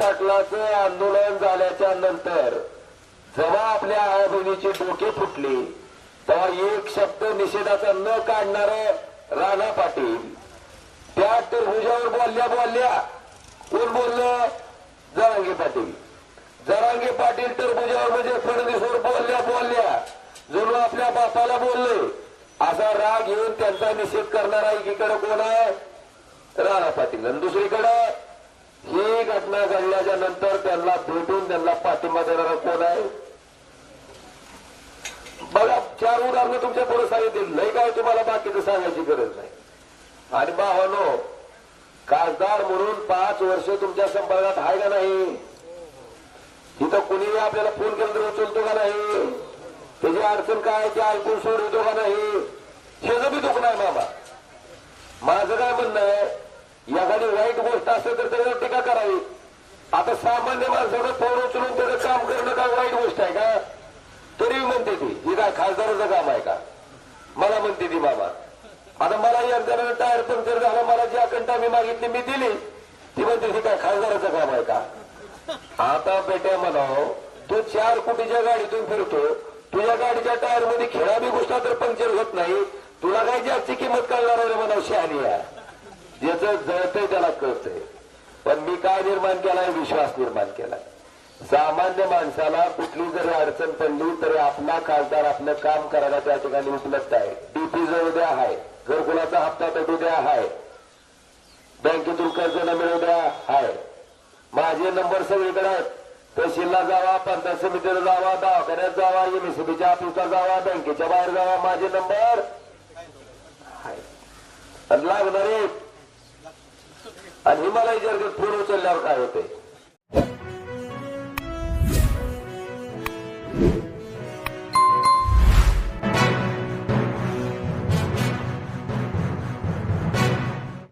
टाकलाचं आंदोलन झाल्याच्यानंतर जेव्हा आपल्या आयाबहिणीची डोके फुटली तेव्हा एक शब्द निषेधाचा न काढणार राणा पाटील त्या टरबुजावर बोलल्या बोलल्या कोण बोललं? जरांगे पाटील. जरांगे पाटील टरबुजावर म्हणजे फडणवीसवर बोलल्या बोलल्या जणू आपल्या बापाला बोलले. असा राग येऊन त्यांचा निषेध करणारा एकीकडे कोण आहे? राणा पाटील. आणि दुसरीकडे घटना घडल्याच्या नंतर त्यांना भेटून त्यांना पाठिंबा देणारा कोण आहे? बघा चार उदाहरणं तुमच्यापुढे सांगितली. लय काय तुम्हाला बाकीचं सांगायची गरज नाही. आणि भावानो खासदार म्हणून पाच वर्ष तुमच्या संपर्कात आहे का नाही? इथं कुणीही आपल्याला फोन केला तर उचलतो का नाही? त्याची अडचण काय आहे ते ऐकून सोडवतो का नाही? हेच बी दुखणार नाही मामा. माझं काय म्हणणं आहे एखादी वाईट गोष्ट असेल तर त्याच्यावर आता सामान्य माणसानं फोन उचलून त्याचं काम करणं काय वाईट गोष्ट आहे का? तरी म्हणते ती हे काय खासदाराचं काम आहे का? मला म्हणते ती बाबा आता मला या जणांना टायर पंक्चर झाला मला जी अकंठा मी मागितली मी दिली. ती म्हणते ही काय खासदाराचं काम आहे का? आता बेट्या म्हणाव तू चार कोटीच्या गाडीतून फिरतो. तुझ्या गाडीच्या टायरमध्ये खेळा बी गोष्ट तर पंक्चर होत नाही. तुला काय जास्ती किंमत कळणार रे म्हणाव शहाणी आहे. ज्याचं जळतंय त्याला कळतंय. पण मी काय निर्माण केलाय? विश्वास निर्माण केलाय. सामान्य माणसाला कुठली जरी अडचण पडली तरी आपला खासदार आपलं काम करायला त्या ठिकाणी उपलब्ध आहे. डीपी जवळ द्या आहे घरकुलाचा हप्ता पेटू द्या आहे बँकेतून कर्ज न मिळू द्या आहे. माझे नंबर सगळीकडे आहेत. तहसीलला जावा पंचायत समितीला जावा दवाखान्यात जावा एमएससीबीच्या ऑफिसला जावा बँकेच्या बाहेर जावा माझे नंबर आहे लागणारे आणि हिमालय जर फोन उचलल्यावर काय होते